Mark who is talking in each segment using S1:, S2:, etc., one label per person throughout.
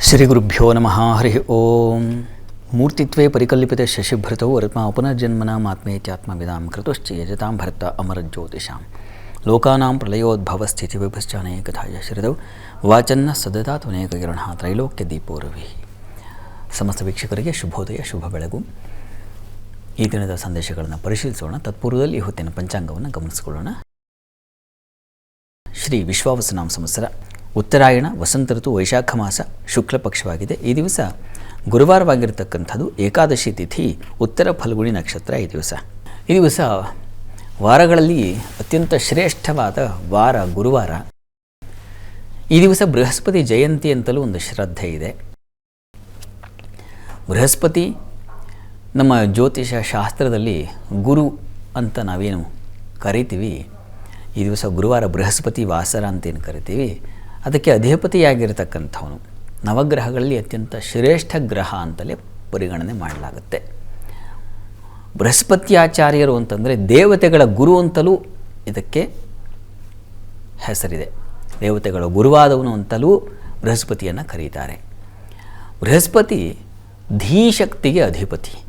S1: ಶ್ರೀ ಗುರುಭ್ಯೋ ನಮಃ ಹರಿ ಓಂ ಮೂರ್ತಿತ್ವೇ ಪರಿಕಲ್ಪಿತ ಶಶಿಭೃತೌ ವರ್ಮ ಪುನರ್ಜನ್ಮನ ಆತ್ಮೇತ್ಯಾತ್ಮವಿದಾಂ ಕೃತಶ್ಚ ಯಜತಾಂ ಭರ್ತ ಅಮರಜ್ಯೋತಿಷಾಂ ಲೋಕಾನಾಂ ಪ್ರಳಯೋದ್ಭವ ಸ್ಥಿತಿ ವಿಭಶ್ಚಾನೇಕಥಾಯ ಶ್ರಿತೌ ವಾಚನ್ನ ಸದದಾತ್ವನೇಕ ಕಿರಣ ತ್ರೈಲೋಕ್ಯ ದೀಪೋರವಿ ಸಮಸ್ತ ವೀಕ್ಷಕರಿಗೆ ಶುಭೋದಯ ಶುಭ ಬೆಳಗು ಈ ದಿನದ ಸಂದೇಶಗಳನ್ನು ಪರಿಶೀಲಿಸೋಣ ತತ್ಪೂರ್ವದಲ್ಲಿ ಹೊತ್ತಿನ ಪಂಚಾಂಗವನ್ನು ಗಮನಿಸಿಕೊಳ್ಳೋಣ ಶ್ರೀ ವಿಶ್ವಾವಸನಾಮ ಸಂವತ್ಸರ ಉತ್ತರಾಯಣ, ವಸಂತ ಋತು, ವೈಶಾಖ ಮಾಸ ಶುಕ್ಲ ಪಕ್ಷವಾಗಿದೆ. ಈ ದಿವಸ ಗುರುವಾರವಾಗಿರ್ತಕ್ಕಂಥದ್ದು ಏಕಾದಶಿ ತಿಥಿ, ಉತ್ತರ ಫಲ್ಗುಣಿ ನಕ್ಷತ್ರ ಈ ದಿವಸ. ಈ ದಿವಸ ವಾರಗಳಲ್ಲಿ ಅತ್ಯಂತ ಶ್ರೇಷ್ಠವಾದ ವಾರ ಗುರುವಾರ. ಈ ದಿವಸ ಬೃಹಸ್ಪತಿ ಜಯಂತಿ ಅಂತಲೂ ಒಂದು ಶ್ರದ್ಧೆ ಇದೆ. ಬೃಹಸ್ಪತಿ ನಮ್ಮ ಜ್ಯೋತಿಷ ಶಾಸ್ತ್ರದಲ್ಲಿ ಗುರು ಅಂತ ನಾವೇನು ಕರಿತೀವಿ? ಈ ದಿವಸ ಗುರುವಾರ ಬೃಹಸ್ಪತಿ ವಾಸರ ಅಂತೇನು ಕರಿತೀವಿ? ಅದಕ್ಕೆ ಅಧಿಪತಿಯಾಗಿರ್ತಕ್ಕಂಥವನು. ನವಗ್ರಹಗಳಲ್ಲಿ ಅತ್ಯಂತ ಶ್ರೇಷ್ಠ ಗ್ರಹ ಅಂತಲೇ ಪರಿಗಣನೆ ಮಾಡಲಾಗುತ್ತೆ. ಬೃಹಸ್ಪತ್ಯಾಚಾರ್ಯರು ಅಂತಂದರೆ ದೇವತೆಗಳ ಗುರು ಅಂತಲೂ ಇದಕ್ಕೆ ಹೆಸರಿದೆ. ದೇವತೆಗಳ ಗುರುವಾದವನು ಅಂತಲೂ ಬೃಹಸ್ಪತಿಯನ್ನು ಕರೀತಾರೆ. ಬೃಹಸ್ಪತಿ ಧೀಶಕ್ತಿಗೆ ಅಧಿಪತಿ.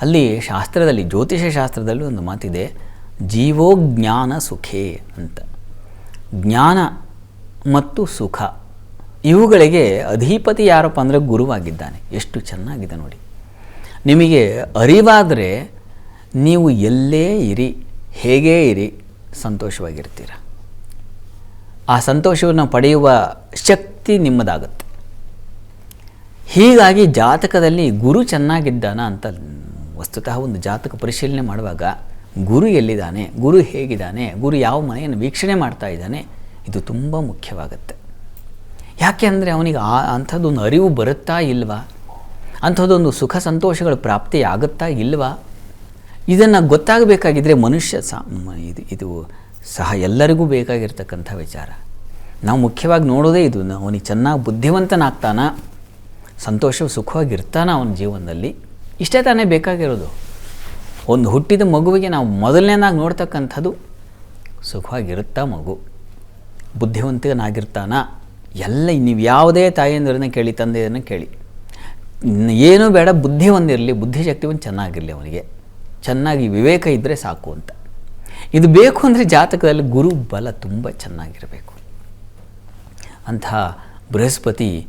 S1: ಅಲ್ಲಿ ಶಾಸ್ತ್ರದಲ್ಲಿ, ಜ್ಯೋತಿಷ ಶಾಸ್ತ್ರದಲ್ಲಿ ಒಂದು ಮಾತಿದೆ ಜೀವೋಜ್ಞಾನ ಸುಖೇ ಅಂತ. ಜ್ಞಾನ ಮತ್ತು ಸುಖ. ಇವುಗಳಿಗೆ ಅಧಿಪತಿ ಯಾರಪ್ಪ ಅಂದರೆ ಗುರುವಾಗಿದ್ದಾನೆ. ಎಷ್ಟು ಚೆನ್ನಾಗಿದೆ ನೋಡಿ. ನಿಮಗೆ ಅರಿವಾದರೆ ನೀವು ಎಲ್ಲೇ ಇರಿ, ಹೇಗೇ ಇರಿ, ಸಂತೋಷವಾಗಿರ್ತೀರ. ಆ ಸಂತೋಷವನ್ನು ಪಡೆಯುವ ಶಕ್ತಿ ನಿಮ್ಮದಾಗುತ್ತೆ. ಹೀಗಾಗಿ ಜಾತಕದಲ್ಲಿ ಗುರು ಚೆನ್ನಾಗಿದ್ದಾನ ಅಂತ ವಸ್ತುತಃ ಒಂದು ಜಾತಕ ಪರಿಶೀಲನೆ ಮಾಡುವಾಗ ಗುರು ಎಲ್ಲಿದ್ದಾನೆ, ಗುರು ಹೇಗಿದ್ದಾನೆ, ಗುರು ಯಾವ ಮನೆಯನ್ನು ವೀಕ್ಷಣೆ ಮಾಡ್ತಾ ಇದ್ದಾನೆ ಇದು ತುಂಬ ಮುಖ್ಯವಾಗುತ್ತೆ. ಯಾಕೆ ಅಂದರೆ ಅವನಿಗೆ ಆ ಅಂಥದ್ದೊಂದು ಅರಿವು ಬರುತ್ತಾ ಇಲ್ವಾ? ಅಂಥದ್ದೊಂದು ಸುಖ ಸಂತೋಷಗಳ ಪ್ರಾಪ್ತಿ ಆಗುತ್ತಾ ಇಲ್ವಾ? ಇದನ್ನು ಗೊತ್ತಾಗಬೇಕಾಗಿದ್ದರೆ ಮನುಷ್ಯ ಸಾ ಇದು ಇದು ಸಹ ಎಲ್ಲರಿಗೂ ಬೇಕಾಗಿರ್ತಕ್ಕಂಥ ವಿಚಾರ. ನಾವು ಮುಖ್ಯವಾಗಿ ನೋಡೋದೇ ಇದು. ಅವನಿಗೆ ಚೆನ್ನಾಗಿ ಬುದ್ಧಿವಂತನಾಗ್ತಾನ? ಸಂತೋಷ ಸುಖವಾಗಿರ್ತಾನ ಅವನ ಜೀವನದಲ್ಲಿ? ಇಷ್ಟೇ ತಾನೇ ಬೇಕಾಗಿರೋದು. ಒಂದು ಹುಟ್ಟಿದ ಮಗುವಿಗೆ ನಾವು ಮೊದಲನೇದಾಗಿ ನೋಡ್ತಕ್ಕಂಥದ್ದು ಸುಖವಾಗಿರುತ್ತಾ ಮಗು. ಬುದ್ಧಿವಂತನಾಗಿರ್ತಾನ ಎಲ್ಲ ನೀವು ಯಾವುದೇ ತಾಯಿಯಂದಿರನ್ನ ಕೇಳಿ ತಂದೆಯನ್ನು ಕೇಳಿ. ಏನೂ ಬೇಡ ಬುದ್ಧಿ ಒಂದಿರಲಿ ಬುದ್ಧಿಶಕ್ತಿ ಒಂದು ಚೆನ್ನಾಗಿರಲಿ ಅವನಿಗೆ. ಚೆನ್ನಾಗಿ ವಿವೇಕ ಇದ್ದರೆ ಸಾಕು ಅಂತ. ಇದು ಬೇಕು ಅಂದರೆ ಜಾತಕದಲ್ಲಿ ಗುರು ಬಲ ತುಂಬ ಚೆನ್ನಾಗಿರಬೇಕು. ಅಂತಹ ಬೃಹಸ್ಪತಿ,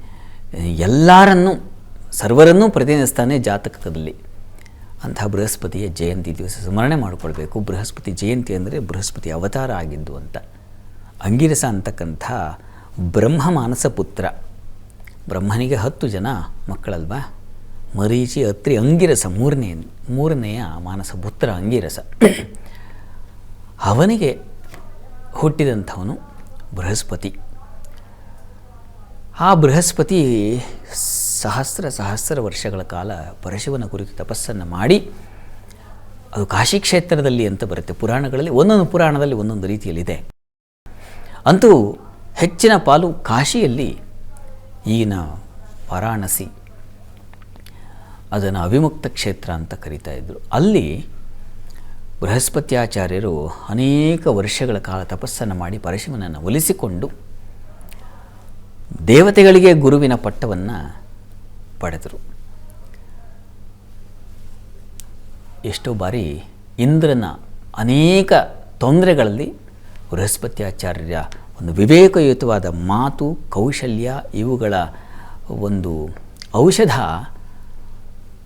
S1: ಎಲ್ಲರನ್ನೂ, ಸರ್ವರನ್ನೂ ಪ್ರತಿನಿಧಿಸ್ತಾನೆ ಜಾತಕದಲ್ಲಿ. ಅಂತಹ ಬೃಹಸ್ಪತಿಯ ಜಯಂತಿ ದಿವಸ ಸ್ಮರಣೆ ಮಾಡಿಕೊಳ್ಬೇಕು. ಬೃಹಸ್ಪತಿ ಜಯಂತಿ ಅಂದರೆ ಬೃಹಸ್ಪತಿ ಅವತಾರ ಆಗಿದ್ದು ಅಂತ. ಅಂಗಿರಸ ಅಂತಕ್ಕಂಥ ಬ್ರಹ್ಮ ಮಾನಸ ಪುತ್ರ. ಬ್ರಹ್ಮನಿಗೆ ಹತ್ತು ಜನ ಮಕ್ಕಳಲ್ವಾ? ಮರೀಚಿ, ಅತ್ರಿ, ಅಂಗಿರಸ ಮೂರನೇ, ಮೂರನೆಯ ಮಾನಸ ಪುತ್ರ ಅಂಗಿರಸ. ಅವನಿಗೆ ಹುಟ್ಟಿದಂಥವನು ಬೃಹಸ್ಪತಿ. ಆ ಬೃಹಸ್ಪತಿ ಸಹಸ್ರ ಸಹಸ್ರ ವರ್ಷಗಳ ಕಾಲ ಪರಶಿವನ ಕುರಿತು ತಪಸ್ಸನ್ನು ಮಾಡಿ, ಅದು ಕಾಶಿ ಕ್ಷೇತ್ರದಲ್ಲಿ ಅಂತ ಬರುತ್ತೆ. ಪುರಾಣಗಳಲ್ಲಿ ಒಂದೊಂದು ಪುರಾಣದಲ್ಲಿ ಒಂದೊಂದು ರೀತಿಯಲ್ಲಿದೆ. ಅಂತೂ ಹೆಚ್ಚಿನ ಪಾಲು ಕಾಶಿಯಲ್ಲಿ ಈಗಿನ ವಾರಾಣಸಿ. ಅದನ್ನು ಅವಿಮುಕ್ತ ಕ್ಷೇತ್ರ ಅಂತ ಕರೀತಾ ಇದ್ದರು ಅಲ್ಲಿ ಬೃಹಸ್ಪತ್ಯಾಚಾರ್ಯರು ಅನೇಕ ವರ್ಷಗಳ ಕಾಲ ತಪಸ್ಸನ್ನು ಮಾಡಿ ಪರಶಿವನನ್ನು ಒಲಿಸಿಕೊಂಡು ದೇವತೆಗಳಿಗೆ ಗುರುವಿನ ಪಟ್ಟವನ್ನು ಪಡೆದರು. ಎಷ್ಟೋ ಬಾರಿ ಇಂದ್ರನ ಅನೇಕ ತೊಂದರೆಗಳಲ್ಲಿ ಬೃಹಸ್ಪತ್ಯಾಚಾರ್ಯರ ಒಂದು ವಿವೇಕಯುತವಾದ ಮಾತು, ಕೌಶಲ್ಯ, ಇವುಗಳ ಒಂದು ಔಷಧ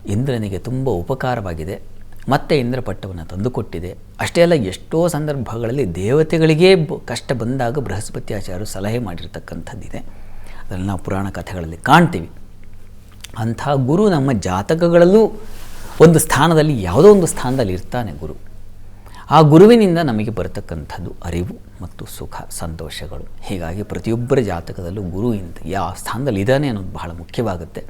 S1: ಇಂದ್ರನಿಗೆ ತುಂಬ ಉಪಕಾರವಾಗಿದೆ. ಮತ್ತೆ ಇಂದ್ರ ಪಟ್ಟವನ್ನು ತಂದುಕೊಟ್ಟಿದೆ. ಅಷ್ಟೇ ಅಲ್ಲ, ಎಷ್ಟೋ ಸಂದರ್ಭಗಳಲ್ಲಿ ದೇವತೆಗಳಿಗೇ ಕಷ್ಟ ಬಂದಾಗ ಬೃಹಸ್ಪತ್ಯಾಚಾರ್ಯರು ಸಲಹೆ ಮಾಡಿರ್ತಕ್ಕಂಥದ್ದಿದೆ. ಅದನ್ನು ನಾವು ಪುರಾಣ ಕಥೆಗಳಲ್ಲಿ ಕಾಣ್ತೀವಿ. ಅಂಥ ಗುರು ನಮ್ಮ ಜಾತಕಗಳಲ್ಲೂ ಒಂದು ಸ್ಥಾನದಲ್ಲಿ, ಯಾವುದೋ ಒಂದು ಸ್ಥಾನದಲ್ಲಿ ಇರ್ತಾನೆ ಗುರು. ಆ ಗುರುವಿನಿಂದ ನಮಗೆ ಬರತಕ್ಕಂಥದ್ದು ಅರಿವು ಮತ್ತು ಸುಖ, ಸಂತೋಷಗಳು. ಹೀಗಾಗಿ ಪ್ರತಿಯೊಬ್ಬರ ಜಾತಕದಲ್ಲೂ ಗುರು ಇಂತ ಯಾವ ಸ್ಥಾನದಲ್ಲಿ ಇದ್ದಾನೆ ಅನ್ನೋದು ಬಹಳ ಮುಖ್ಯವಾಗುತ್ತೆ.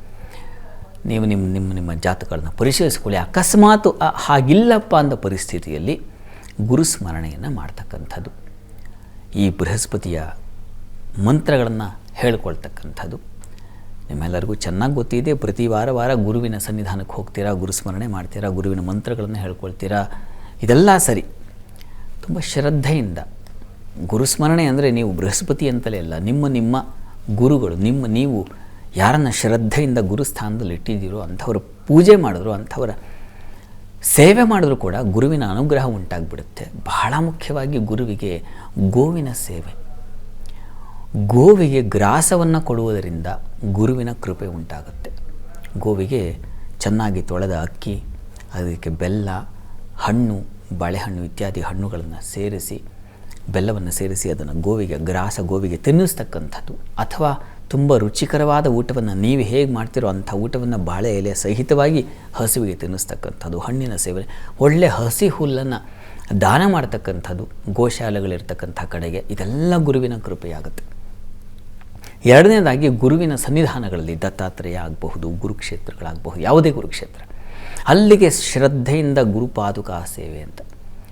S1: ನೀವು ನಿಮ್ಮ ನಿಮ್ಮ ನಿಮ್ಮ ಜಾತಕಗಳನ್ನು ಪರಿಶೀಲಿಸಿಕೊಳ್ಳಿ. ಅಕಸ್ಮಾತ್ ಹಾಗಿಲ್ಲಪ್ಪ ಅಂದ ಪರಿಸ್ಥಿತಿಯಲ್ಲಿ ಗುರುಸ್ಮರಣೆಯನ್ನು ಮಾಡ್ತಕ್ಕಂಥದ್ದು. ಈ ಬೃಹಸ್ಪತಿಯ ಮಂತ್ರಗಳನ್ನು ಹೇಳ್ಕೊಳ್ತಕ್ಕಂಥದ್ದು. ನಿಮ್ಮೆಲ್ಲರಿಗೂ ಚೆನ್ನಾಗಿ ಗೊತ್ತಿದೆ. ಪ್ರತಿ ವಾರ ವಾರ ಗುರುವಿನ ಸನ್ನಿಧಾನಕ್ಕೆ ಹೋಗ್ತೀರಾ ಗುರುಸ್ಮರಣೆ ಮಾಡ್ತೀರಾ, ಗುರುವಿನ ಮಂತ್ರಗಳನ್ನು ಹೇಳ್ಕೊಳ್ತೀರಾ ಇದೆಲ್ಲ ಸರಿ. ತುಂಬ ಶ್ರದ್ಧೆಯಿಂದ. ಗುರುಸ್ಮರಣೆ ಅಂದರೆ ನೀವು ಬೃಹಸ್ಪತಿ ಅಂತಲೇ ಅಲ್ಲ, ನಿಮ್ಮ ನಿಮ್ಮ ಗುರುಗಳು, ನಿಮ್ಮ ನೀವು ಯಾರನ್ನು ಶ್ರದ್ಧೆಯಿಂದ ಗುರುಸ್ಥಾನದಲ್ಲಿ ಇಟ್ಟಿದ್ದೀರೋ ಅಂಥವರು ಪೂಜೆ ಮಾಡಿದ್ರು, ಅಂಥವರ ಸೇವೆ ಮಾಡಿದ್ರು ಕೂಡ ಗುರುವಿನ ಅನುಗ್ರಹ ಉಂಟಾಗ್ಬಿಡುತ್ತೆ. ಬಹಳ ಮುಖ್ಯವಾಗಿ ಗುರುವಿಗೆ ಗೋವಿನ ಸೇವೆ. ಗೋವಿಗೆ ಗ್ರಾಸವನ್ನು ಕೊಡುವುದರಿಂದ ಗುರುವಿನ ಕೃಪೆ ಉಂಟಾಗುತ್ತೆ. ಗೋವಿಗೆ ಚೆನ್ನಾಗಿ ತೊಳೆದ ಅಕ್ಕಿ, ಅದಕ್ಕೆ ಬೆಲ್ಲ, ಹಣ್ಣು ಬಾಳೆಹಣ್ಣು ಇತ್ಯಾದಿ ಹಣ್ಣುಗಳನ್ನು ಸೇರಿಸಿ, ಬೆಲ್ಲವನ್ನು ಸೇರಿಸಿ ಅದನ್ನು ಗೋವಿಗೆ, ಗ್ರಾಸ ಗೋವಿಗೆ ತಿನ್ನಿಸ್ತಕ್ಕಂಥದ್ದು. ಅಥವಾ ತುಂಬ ರುಚಿಕರವಾದ ಊಟವನ್ನು ನೀವು ಹೇಗೆ ಮಾಡ್ತಿರೋ ಅಂಥ ಊಟವನ್ನು ಬಾಳೆ ಎಲೆ ಸಹಿತವಾಗಿ ಹಸುವಿಗೆ ತಿನ್ನಿಸ್ತಕ್ಕಂಥದ್ದು, ಹಣ್ಣಿನ ಸೇವನೆ. ಒಳ್ಳೆ ಹಸಿ ಹುಲ್ಲನ್ನು ದಾನ ಮಾಡ್ತಕ್ಕಂಥದ್ದು, ಗೋಶಾಲೆಗಳಿರ್ತಕ್ಕಂಥ ಕಡೆಗೆ. ಇದೆಲ್ಲ ಗುರುವಿನ ಕೃಪೆಯಾಗುತ್ತೆ. ಎರಡನೇದಾಗಿ ಗುರುವಿನ ಸನ್ನಿಧಾನಗಳಲ್ಲಿ ದತ್ತಾತ್ರೇಯ ಆಗಬಹುದು, ಗುರುಕ್ಷೇತ್ರಗಳಾಗಬಹುದು, ಯಾವುದೇ ಗುರುಕ್ಷೇತ್ರ. ಅಲ್ಲಿಗೆ ಶ್ರದ್ಧೆಯಿಂದ ಗುರುಪಾದುಕ ಸೇವೆ ಅಂತ.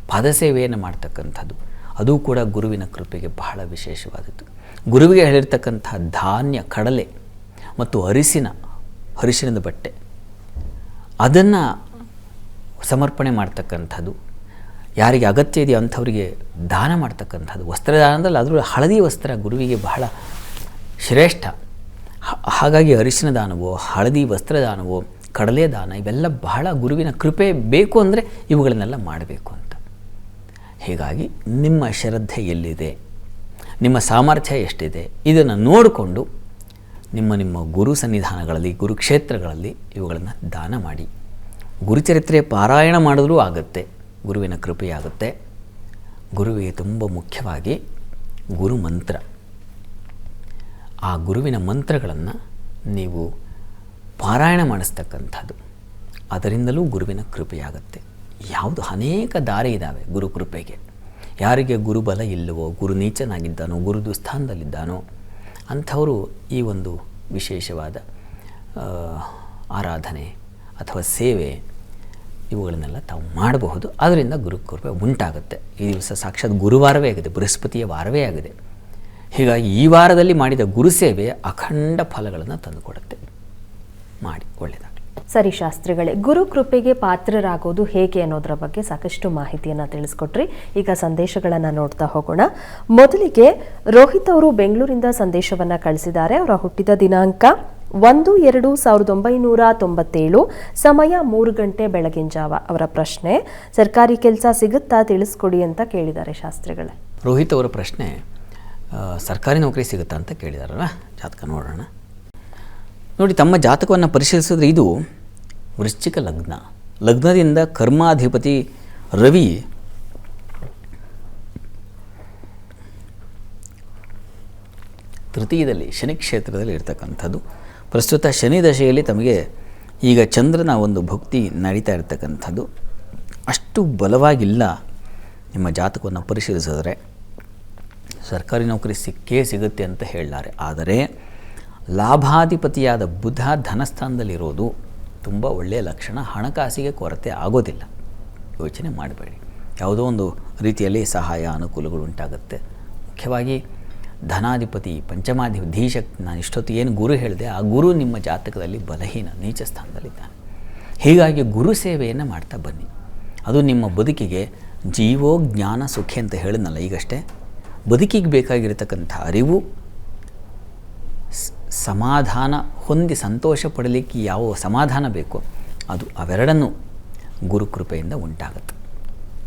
S1: ಪಾದಸೇವೆಯನ್ನು ಮಾಡ್ತಕ್ಕಂಥದ್ದು. ಅದು ಕೂಡ ಗುರುವಿನ ಕೃಪೆಗೆ ಬಹಳ ವಿಶೇಷವಾದದ್ದು. ಗುರುವಿಗೆ ಹೇಳಿರ್ತಕ್ಕಂಥ ಧಾನ್ಯ, ಕಡಲೆ ಮತ್ತು ಅರಿಸಿನ ಅರಿಶಿನದ ಬಟ್ಟೆ. ಅದನ್ನು ಸಮರ್ಪಣೆ ಮಾಡ್ತಕ್ಕಂಥದ್ದು. ಯಾರಿಗೆ ಅಗತ್ಯ ಇದೆಯೋ ಅಂಥವರಿಗೆ ದಾನ ಮಾಡ್ತಕ್ಕಂಥದ್ದು. ವಸ್ತ್ರದಾನದಲ್ಲಿ ಅದರಲ್ಲೂ ಹಳದಿ ವಸ್ತ್ರ ಗುರುವಿಗೆ ಬಹಳ ಶ್ರೇಷ್ಠ. ಹಾಗಾಗಿ ಅರಿಶಿನ ದಾನವೋ ಹಳದಿ ವಸ್ತ್ರದಾನವೋ ಕಡಲೆ ದಾನ ಇವೆಲ್ಲ ಬಹಳ ಗುರುವಿನ ಕೃಪೆ ಬೇಕು ಅಂದರೆ ಇವುಗಳನ್ನೆಲ್ಲ ಮಾಡಬೇಕು ಅಂತ. ಹೀಗಾಗಿ ನಿಮ್ಮ ಶ್ರದ್ಧೆ ಎಲ್ಲಿದೆ? ನಿಮ್ಮ ಸಾಮರ್ಥ್ಯ ಎಷ್ಟಿದೆ? ಇದನ್ನು ನೋಡಿಕೊಂಡು ನಿಮ್ಮ ನಿಮ್ಮ ಗುರು ಸನ್ನಿಧಾನಗಳಲ್ಲಿ ಗುರುಕ್ಷೇತ್ರಗಳಲ್ಲಿ ಇವುಗಳನ್ನು ದಾನ ಮಾಡಿ. ಗುರುಚರಿತ್ರೆ ಪಾರಾಯಣ ಮಾಡಿದ್ರೂ ಆಗುತ್ತೆ, ಗುರುವಿನ ಕೃಪೆಯಾಗುತ್ತೆ. ಗುರುವಿಗೆ ತುಂಬ ಮುಖ್ಯವಾಗಿ ಗುರು ಮಂತ್ರ ಆ ಗುರುವಿನ ಮಂತ್ರಗಳನ್ನು ನೀವು ಪಾರಾಯಣ ಮಾಡಿಸ್ತಕ್ಕಂಥದ್ದು. ಅದರಿಂದಲೂ ಗುರುವಿನ ಕೃಪೆಯಾಗುತ್ತೆ. ಯಾವುದು ಅನೇಕ ದಾರಿ ಇದ್ದಾವೆ ಗುರು ಕೃಪೆಗೆ. ಯಾರಿಗೆ ಗುರುಬಲ ಇಲ್ಲವೋ, ಗುರು ನೀಚನಾಗಿದ್ದಾನೋ, ಗುರು ದುಸ್ಥಾನದಲ್ಲಿದ್ದಾನೋ, ಅಂಥವರು ಈ ಒಂದು ವಿಶೇಷವಾದ ಆರಾಧನೆ ಅಥವಾ ಸೇವೆ ಇವುಗಳನ್ನೆಲ್ಲ ತಾವು ಮಾಡಬಹುದು. ಅದರಿಂದ ಗುರು ಕೃಪೆ ಉಂಟಾಗುತ್ತೆ. ಈ ದಿವಸ ಸಾಕ್ಷಾತ್ ಗುರುವಾರವೇ ಆಗಿದೆ, ಬೃಹಸ್ಪತಿಯ ವಾರವೇ ಆಗಿದೆ. ಹೀಗಾಗಿ ಈ ವಾರದಲ್ಲಿ ಮಾಡಿದ ಗುರು ಸೇವೆ ಅಖಂಡ ಫಲಗಳನ್ನು ತಂದುಕೊಡುತ್ತೆ. ಮಾಡಿ ಒಳ್ಳೆಯದಾಗಲಿ
S2: ಸರಿ ಶಾಸ್ತ್ರಿಗಳೇ ಗುರು ಕೃಪೆಗೆ ಪಾತ್ರರಾಗೋದು ಹೇಗೆ ಅನ್ನೋದರ ಬಗ್ಗೆ ಸಾಕಷ್ಟು ಮಾಹಿತಿಯನ್ನು ತಿಳಿಸ್ಕೊಟ್ರಿ. ಈಗ ಸಂದೇಶಗಳನ್ನು ನೋಡ್ತಾ ಹೋಗೋಣ. ಮೊದಲಿಗೆ ರೋಹಿತ್ ಅವರು ಬೆಂಗಳೂರಿಂದ ಸಂದೇಶವನ್ನ ಕಳಿಸಿದ್ದಾರೆ. ಅವರ ಹುಟ್ಟಿದ ದಿನಾಂಕ ಒಂದು ಎರಡು ಸಾವಿರದ ಒಂಬೈನೂರ ತೊಂಬತ್ತೇಳು ಸಮಯ ಮೂರು ಗಂಟೆ ಬೆಳಗಿನ ಜಾವ ಅವರ ಪ್ರಶ್ನೆ. ಸರ್ಕಾರಿ ಕೆಲಸ ಸಿಗುತ್ತಾ ತಿಳಿಸ್ಕೊಡಿ ಅಂತ ಕೇಳಿದ್ದಾರೆ ಶಾಸ್ತ್ರಿಗಳೇ.
S1: ರೋಹಿತ್ ಅವರ ಪ್ರಶ್ನೆ ಸರ್ಕಾರಿ ನೌಕರಿ ಸಿಗುತ್ತಾ ಅಂತ ಕೇಳಿದಾರಲ್ಲ? ಜಾತಕ ನೋಡೋಣ. ನೋಡಿ, ತಮ್ಮ ಜಾತಕವನ್ನು ಪರಿಶೀಲಿಸಿದ್ರೆ ಇದು ವೃಶ್ಚಿಕ ಲಗ್ನ. ಲಗ್ನದಿಂದ ಕರ್ಮಾಧಿಪತಿ ರವಿ ತೃತೀಯದಲ್ಲಿ ಶನಿ ಕ್ಷೇತ್ರದಲ್ಲಿ ಇರ್ತಕ್ಕಂಥದ್ದು. ಪ್ರಸ್ತುತ ಶನಿ ದಶೆಯಲ್ಲಿ ತಮಗೆ ಈಗ ಚಂದ್ರನ ಒಂದು ಭಕ್ತಿ ನಡೀತಾ ಇರ್ತಕ್ಕಂಥದ್ದು. ಅಷ್ಟು ಬಲವಾಗಿಲ್ಲ ನಿಮ್ಮ ಜಾತಕವನ್ನು ಪರಿಶೀಲಿಸಿದ್ರೆ. ಸರ್ಕಾರಿ ನೌಕರಿ ಸಿಕ್ಕೇ ಸಿಗುತ್ತೆ ಅಂತ ಹೇಳಲಾರೆ ಆದರೆ ಲಾಭಾಧಿಪತಿಯಾದ ಬುಧ ಧನಸ್ಥಾನದಲ್ಲಿರೋದು ತುಂಬ ಒಳ್ಳೆಯ ಲಕ್ಷಣ. ಹಣಕಾಸಿಗೆ ಕೊರತೆ ಆಗೋದಿಲ್ಲ. ಯೋಚನೆ ಮಾಡಬೇಡಿ. ಯಾವುದೋ ಒಂದು ರೀತಿಯಲ್ಲಿ ಸಹಾಯ, ಅನುಕೂಲಗಳು ಉಂಟಾಗುತ್ತೆ. ಮುಖ್ಯವಾಗಿ ಧನಾಧಿಪತಿ, ಪಂಚಮಾಧಿಪತಿ, ಧೀಶಕ್, ನಾನು ಇಷ್ಟೊತ್ತು ಏನು ಗುರು ಹೇಳಿದೆ, ಆ ಗುರು ನಿಮ್ಮ ಜಾತಕದಲ್ಲಿ ಬಲಹೀನ, ನೀಚ ಸ್ಥಾನದಲ್ಲಿದ್ದಾನೆ. ಹೀಗಾಗಿ ಗುರು ಸೇವೆಯನ್ನು ಮಾಡ್ತಾ ಬನ್ನಿ. ಅದು ನಿಮ್ಮ ಬದುಕಿಗೆ ಜೀವೋ ಜ್ಞಾನ ಸುಖಿ ಅಂತ ಹೇಳಿದ್ನಲ್ಲ ಈಗಷ್ಟೇ. ಬದುಕಿಗೆ ಬೇಕಾಗಿರತಕ್ಕಂಥ ಅರಿವು ಸಮಾಧಾನ ಹೊಂದಿ ಸಂತೋಷ ಪಡಲಿಕ್ಕೆ ಯಾವ ಸಮಾಧಾನ ಬೇಕೋ ಅದು ಅವೆರಡನ್ನೂ ಗುರುಕೃಪೆಯಿಂದ ಉಂಟಾಗುತ್ತೆ.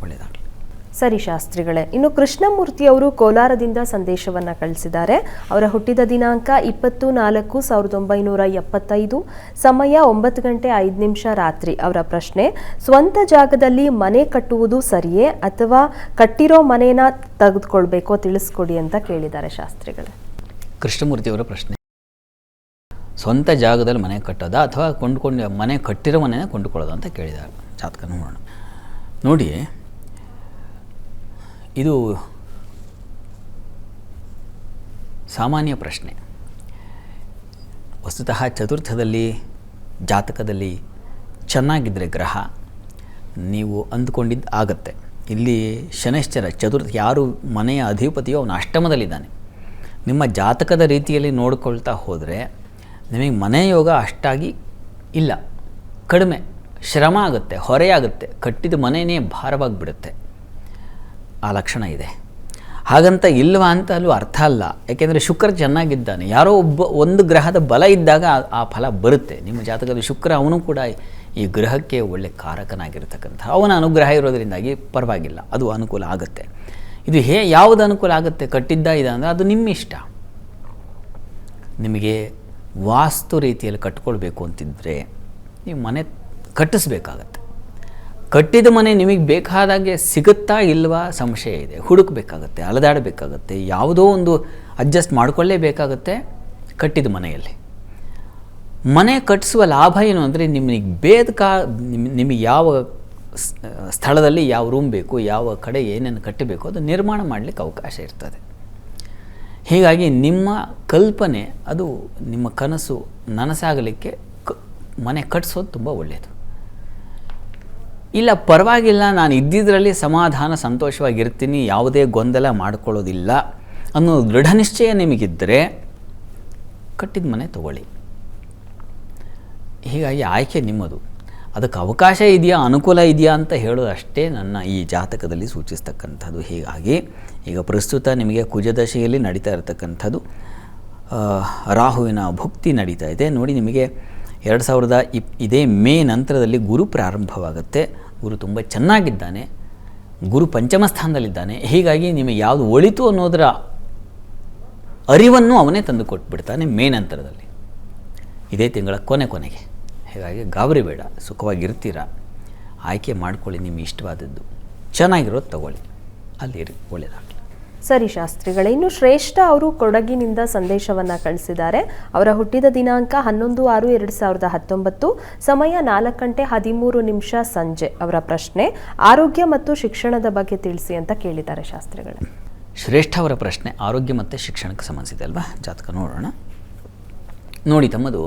S1: ಒಳ್ಳೆಯದಾಗಲಿ
S2: ಸರಿ ಶಾಸ್ತ್ರಿಗಳೇ ಇನ್ನು ಕೃಷ್ಣಮೂರ್ತಿ ಅವರು ಕೋಲಾರದಿಂದ ಸಂದೇಶವನ್ನು ಕಳಿಸಿದ್ದಾರೆ. ಅವರ ಹುಟ್ಟಿದ ದಿನಾಂಕ ಇಪ್ಪತ್ತು ನಾಲ್ಕು ಸಾವಿರದ ಒಂಬೈನೂರ ಎಪ್ಪತ್ತೈದು ಸಮಯ ಒಂಬತ್ತು ಗಂಟೆ ಐದು ನಿಮಿಷ ರಾತ್ರಿ ಅವರ ಪ್ರಶ್ನೆ ಸ್ವಂತ ಜಾಗದಲ್ಲಿ ಮನೆ ಕಟ್ಟುವುದು ಸರಿಯೇ ಅಥವಾ ಕಟ್ಟಿರೋ ಮನೇನ ತೆಗೆದುಕೊಳ್ಬೇಕೋ ತಿಳಿಸ್ಕೊಡಿ ಅಂತ ಕೇಳಿದ್ದಾರೆ ಶಾಸ್ತ್ರಿಗಳೇ.
S1: ಕೃಷ್ಣಮೂರ್ತಿಯವರ ಪ್ರಶ್ನೆ. ಸ್ವಂತ ಜಾಗದಲ್ಲಿ ಮನೆ ಕಟ್ಟೋದಾ ಅಥವಾ ಕೊಂಡ್ಕೊಂಡು ಮನೆ ಕಟ್ಟಿರೋ ಮನೆಯೇ ಕೊಂಡುಕೊಳ್ಳೋದು ಅಂತ ಕೇಳಿದ್ದಾರೆ ಜಾತಕ ನೋಡೋಣ. ನೋಡಿ, ಇದು ಸಾಮಾನ್ಯ ಪ್ರಶ್ನೆ. ವಸ್ತುತಃ ಚತುರ್ಥದಲ್ಲಿ, ಜಾತಕದಲ್ಲಿ ಚೆನ್ನಾಗಿದ್ದರೆ ಗ್ರಹ, ನೀವು ಅಂದ್ಕೊಂಡಿದ್ದು ಆಗತ್ತೆ. ಇಲ್ಲಿ ಶನೈಶ್ಚರ, ಚತುರ್ಥ, ಯಾರು ಮನೆಯ ಅಧಿಪತಿಯೋ ಅವನು ಅಷ್ಟಮದಲ್ಲಿದ್ದಾನೆ. ನಿಮ್ಮ ಜಾತಕದ ರೀತಿಯಲ್ಲಿ ನೋಡಿಕೊಳ್ತಾ ಹೋದರೆ ನಿಮಗೆ ಮನೆ ಯೋಗ ಅಷ್ಟಾಗಿ ಇಲ್ಲ. ಕಡಿಮೆ. ಶ್ರಮ ಆಗುತ್ತೆ ಹೊರೆಯಾಗುತ್ತೆ ಕಟ್ಟಿದ ಮನೆಯೇ ಭಾರವಾಗಿಬಿಡುತ್ತೆ ಆ ಲಕ್ಷಣ ಇದೆ. ಹಾಗಂತ ಇಲ್ವಾ ಅಂತ ಅಲ್ಲೂ ಅರ್ಥ ಅಲ್ಲ. ಯಾಕೆಂದರೆ ಶುಕ್ರ ಚೆನ್ನಾಗಿದ್ದಾನೆ. ಯಾರೋ ಒಬ್ಬ, ಒಂದು ಗ್ರಹದ ಬಲ ಇದ್ದಾಗ ಆ- ಫಲ ಬರುತ್ತೆ. ನಿಮ್ಮ ಜಾತಕದ ಶುಕ್ರ ಅವನು ಕೂಡ ಈ ಗ್ರಹಕ್ಕೆ ಒಳ್ಳೆ ಕಾರಕನಾಗಿರ್ತಕ್ಕಂಥ, ಅವನ ಅನುಗ್ರಹ ಇರೋದರಿಂದಾಗಿ ಪರವಾಗಿಲ್ಲ. ಅದು ಅನುಕೂಲ ಆಗುತ್ತೆ. ಇದು ಹೇ, ಯಾವುದು ಅನುಕೂಲ ಆಗುತ್ತೆ? ಕಟ್ಟಿದ್ದ ಇದೆ ಅಂದರೆ ಅದು ನಿಮ್ಮ ಇಷ್ಟ ನಿಮಗೆ ವಾಸ್ತು ರೀತಿಯಲ್ಲಿ ಕಟ್ಕೊಳ್ಬೇಕು ಅಂತಿದ್ದರೆ ನೀವು ಮನೆ ಕಟ್ಟಿಸ್ಬೇಕಾಗತ್ತೆ. ಕಟ್ಟಿದ ಮನೆ ನಿಮಗೆ ಬೇಕಾದಾಗೆ ಸಿಗುತ್ತಾ ಇಲ್ವಾ ಸಂಶಯ ಇದೆ. ಹುಡುಕಬೇಕಾಗತ್ತೆ, ಅಲದಾಡಬೇಕಾಗತ್ತೆ, ಯಾವುದೋ ಒಂದು ಅಡ್ಜಸ್ಟ್ ಮಾಡಿಕೊಳ್ಳೇಬೇಕಾಗತ್ತೆ ಕಟ್ಟಿದ ಮನೆಯಲ್ಲಿ. ಮನೆ ಕಟ್ಟಿಸುವ ಲಾಭ ಏನು ಅಂದರೆ ನಿಮಗೆ ಬೇದ ಕಾ ನಿಮಗೆ ಯಾವ ಸ್ಥಳದಲ್ಲಿ ಯಾವ ರೂಮ್ ಬೇಕು, ಯಾವ ಕಡೆ ಏನೇನು ಕಟ್ಟಬೇಕು ಅದು ನಿರ್ಮಾಣ ಮಾಡಲಿಕ್ಕೆ ಅವಕಾಶ ಇರ್ತದೆ. ಹೀಗಾಗಿ ನಿಮ್ಮ ಕಲ್ಪನೆ, ಅದು ನಿಮ್ಮ ಕನಸು ನನಸಾಗಲಿಕ್ಕೆ ಕ, ಮನೆ ಕಟ್ಟಿಸೋದು ತುಂಬ ಒಳ್ಳೆಯದು ಇಲ್ಲ, ಪರವಾಗಿಲ್ಲ, ನಾನು ಇದ್ದಿದ್ದರಲ್ಲಿ ಸಮಾಧಾನ, ಸಂತೋಷವಾಗಿರ್ತೀನಿ, ಯಾವುದೇ ಗೊಂದಲ ಮಾಡ್ಕೊಳ್ಳೋದಿಲ್ಲ ಅನ್ನೋ ದೃಢ ನಿಶ್ಚಯ ನಿಮಗಿದ್ದರೆ ಕಟ್ಟಿದ ಮನೆ ತಗೊಳ್ಳಿ. ಹೀಗಾಗಿ ಆಯ್ಕೆ ನಿಮ್ಮದು. ಅದಕ್ಕೆ ಅವಕಾಶ ಇದೆಯಾ, ಅನುಕೂಲ ಇದೆಯಾ ಅಂತ ಹೇಳೋದು ಅಷ್ಟೇ ನನ್ನ ಈ ಜಾತಕದಲ್ಲಿ ಸೂಚಿಸ್ತಕ್ಕಂಥದ್ದು. ಹೀಗಾಗಿ ಈಗ ಪ್ರಸ್ತುತ ನಿಮಗೆ ಕುಜದಶೆಯಲ್ಲಿ ನಡೀತಾ ಇರತಕ್ಕಂಥದ್ದು ರಾಹುವಿನ ಭುಕ್ತಿ ನಡೀತಾ ಇದೆ. ನೋಡಿ, ನಿಮಗೆ ಎರಡು ಸಾವಿರದ ಇಪ್, ಇದೇ ಮೇ ನಂತರದಲ್ಲಿ ಗುರು ಪ್ರಾರಂಭವಾಗುತ್ತೆ. ಗುರು ತುಂಬ ಚೆನ್ನಾಗಿದ್ದಾನೆ. ಗುರು ಪಂಚಮ ಸ್ಥಾನದಲ್ಲಿದ್ದಾನೆ. ಹೀಗಾಗಿ ನಿಮಗೆ ಯಾವುದು ಒಳಿತು ಅನ್ನೋದರ ಅರಿವನ್ನು ಅವನೇ ತಂದು ಕೊಟ್ಬಿಡ್ತಾನೆ ಮೇ ನಂತರದಲ್ಲಿ. ಇದೇ ತಿಂಗಳ ಕೊನೆ ಕೊನೆಗೆ. ಹೀಗಾಗಿ ಗಾಬರಿ ಬೇಡ, ಸುಖವಾಗಿರ್ತೀರ? ಆಯ್ಕೆ ಮಾಡ್ಕೊಳ್ಳಿ, ನಿಮಗೆ ಇಷ್ಟವಾದದ್ದು. ಚೆನ್ನಾಗಿರೋದು ತಗೊಳ್ಳಿ. ಅಲ್ಲಿರಿ ಒಳ್ಳೆಯದಾಗಲಿ
S2: ಸರಿ ಶಾಸ್ತ್ರಿಗಳೇ, ಇನ್ನು ಶ್ರೇಷ್ಠ ಅವರು ಕೊಡಗಿನಿಂದ ಸಂದೇಶವನ್ನ ಕಳಿಸಿದ್ದಾರೆ. ಅವರ ಹುಟ್ಟಿದ ದಿನಾಂಕ ಹನ್ನೊಂದು ಆರು ಎರಡು ಸಾವಿರದ ಹತ್ತೊಂಬತ್ತು, ಸಮಯ ನಾಲ್ಕು ಗಂಟೆ ಹದಿಮೂರು ನಿಮಿಷ ಸಂಜೆ ಅವರ ಪ್ರಶ್ನೆ, ಆರೋಗ್ಯ ಮತ್ತು ಶಿಕ್ಷಣದ ಬಗ್ಗೆ ತಿಳಿಸಿ ಅಂತ ಕೇಳಿದ್ದಾರೆ ಶಾಸ್ತ್ರಿಗಳು.
S1: ಶ್ರೇಷ್ಠ ಅವರ ಪ್ರಶ್ನೆ, ಆರೋಗ್ಯ ಮತ್ತು ಶಿಕ್ಷಣಕ್ಕೆ ಸಂಬಂಧಿಸಿದೆ ಅಲ್ವಾ? ಜಾತಕ ನೋಡೋಣ. ನೋಡಿ ತಮ್ಮದು,